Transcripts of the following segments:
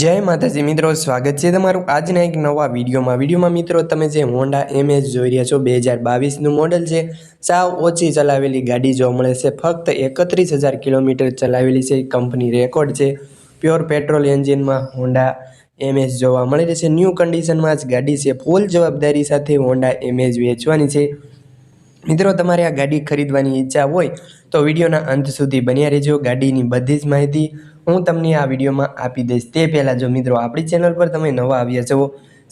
જય માતાજી, મિત્રો, સ્વાગત છે તમારું આજના એક નવા વિડીયોમાં. વિડીયોમાં, મિત્રો, તમે જે હોન્ડા એમએચ જોઈ રહ્યા છો બે હજાર બાવીસનું મોડલ છે. સાવ ઓછી ચલાવેલી ગાડી જોવા મળે છે. ફક્ત એકત્રીસ હજાર કિલોમીટર ચલાવેલી છે. કંપની રેકોર્ડ છે. પ્યોર પેટ્રોલ એન્જિનમાં હોન્ડા એમએચ જોવા મળી રહેશે ન્યૂ કન્ડિશનમાં જ ગાડી છે. ફૂલ જવાબદારી સાથે હોન્ડા એમએચ વેચવાની છે. મિત્રો, તમારે આ ગાડી ખરીદવાની ઈચ્છા હોય તો વિડીયોના અંત સુધી બન્યા રહેજો. ગાડીની બધી જ માહિતી હું તમને આ વિડીયોમાં આપી દઈશ. તે પહેલાં જો મિત્રો આપણી ચેનલ પર તમે નવા આવ્યા છો,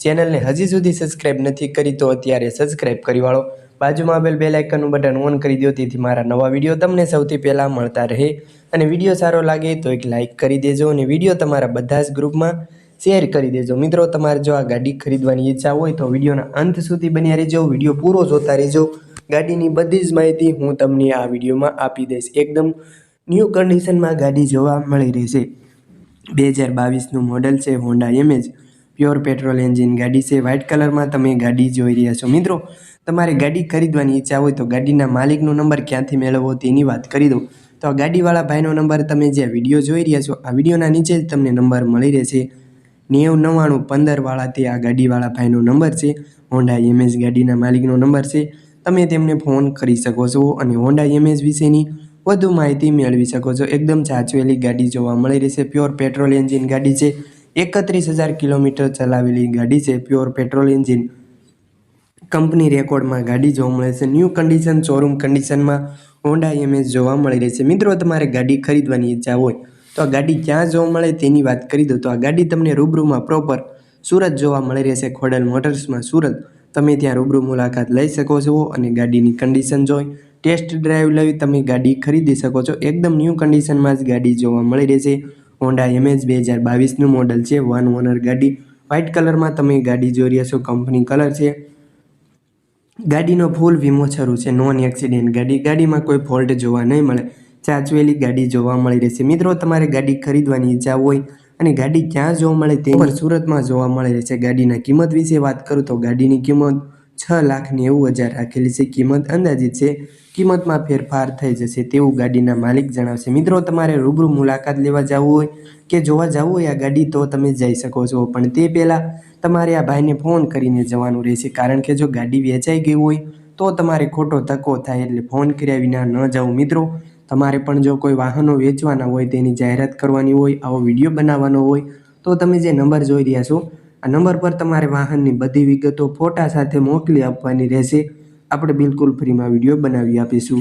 ચેનલને હજી સુધી સબસ્ક્રાઈબ નથી કરી તો અત્યારે સબસ્ક્રાઇબ કરી વાળો. બાજુમાં આવેલ બેલ આઇકનનું બટન ઓન કરી દો, તેથી મારા નવા વીડિયો તમને સૌથી પહેલાં મળતા રહે. અને વીડિયો સારો લાગે તો એક લાઇક કરી દેજો અને વીડિયો તમારા બધા જ ગ્રુપમાં શેર કરી દેજો. મિત્રો, તમારે જો આ ગાડી ખરીદવાની ઈચ્છા હોય તો વિડીયોના અંત સુધી બન્યા રહેજો, વીડિયો પૂરો જોતા રહેજો. ગાડીની બધી જ માહિતી હું તમને આ વિડીયોમાં આપી દઈશ. એકદમ ન્યૂ કન્ડિશનમાં ગાડી જોવા મળી રહેશે બે હજાર બાવીસનું મોડલ છે Honda Amaze pure petrol engine ગાડી છે. વ્હાઇટ કલરમાં તમે ગાડી જોઈ રહ્યા છો. મિત્રો, તમારે ગાડી ખરીદવાની ઈચ્છા હોય તો ગાડીના માલિકનો નંબર ક્યાંથી મેળવવો તેની વાત કરી દઉં. તો આ ગાડીવાળા ભાઈનો નંબર તમે જે વીડિયો જોઈ રહ્યા છો, આ વિડીયોના નીચે જ તમને નંબર મળી રહેશે. નેવું નવ્વાણું પંદરવાળા તે આ ગાડીવાળા ભાઈનો નંબર છે. હોન્ડા એમએસ ગાડીના માલિકનો નંબર છે. તમે તેમને ફોન કરી શકો છો અને હોન્ડા એમએસ વિશેની વધુ માહિતી મેળવી શકો છો. એકદમ સાચવેલી ગાડી જોવા મળી રહેશે પ્યોર પેટ્રોલ એન્જિન ગાડી છે. એકત્રીસ હજાર કિલોમીટર ચલાવેલી ગાડી છે. પ્યોર પેટ્રોલ એન્જિન કંપની રેકોર્ડમાં ગાડી જોવા મળે છે. ન્યૂ કન્ડિશન શોરૂમ કન્ડિશનમાં હોન્ડા એમએસ જોવા મળી રહેશે મિત્રો, તમારે ગાડી ખરીદવાની ઈચ્છા હોય તો આ ગાડી ક્યાં જોવા મળે તેની વાત કરી દો તો આ ગાડી તમને રૂબરૂમાં પ્રોપર સુરત જોવા મળી રહેશે ખોડલ મોટર્સમાં સુરત. તમે ત્યાં રૂબરૂ મુલાકાત લઈ શકો છો અને ગાડીની કન્ડિશન જોઈ ટેસ્ટ ડ્રાઈવ લઈ તમે ગાડી ખરીદી શકો છો. એકદમ ન્યૂ કન્ડિશનમાં જ ગાડી જોવા મળી રહેશે. હોન્ડા એમએચ બે હજાર બાવીસનું મોડલ છે. વન ઓનર ગાડી. વ્હાઇટ કલરમાં તમે ગાડી જોઈ રહ્યા છો. કંપની કલર છે. ગાડીનો ફૂલ વીમો શરૂ છે. નોન એક્સિડેન્ટ ગાડી. ગાડીમાં કોઈ ફોલ્ટ જોવા નહીં મળે. ચાચવેલી ગાડી જોવા મળી રહેશે. મિત્રો, તમારે ગાડી ખરીદવાની ઈચ્છા હોય અને ગાડી ક્યાં જોવા મળે તે પણ સુરતમાં જોવા મળી રહેશે. ગાડીના કિંમત વિશે વાત કરું તો ગાડીની કિંમત છ લાખ નેવું હજાર રાખેલી છે. કિંમત અંદાજિત છે. કિંમતમાં ફેરફાર થઈ જશે તેવું ગાડીના માલિક જણાવશે. મિત્રો, તમારે રૂબરૂ મુલાકાત લેવા જવું હોય કે જોવા જવું હોય આ ગાડી, તો તમે જઈ શકો છો. પણ તે પહેલાં તમારે આ ભાઈને ફોન કરીને જવાનું રહેશે. કારણ કે જો ગાડી વેચાઈ ગઈ હોય, તો તમારે ખોટો ધક્કો થાય એટલે ફોન કર્યા વિના ન જવું. મિત્રો, તમારે પણ જો કોઈ વાહનો વેચવાના હોય, તેની જાહેરાત કરવાની હોય, આવો વીડિયો બનાવવાનો હોય, તો તમે જે નંબર જોઈ રહ્યા છો આ નંબર પર તમારે વાહનની બધી વિગતો ફોટા સાથે મોકલી આપવાની રહેશે. આપણે બિલકુલ ફ્રીમાં વીડિયો બનાવી આપીશું.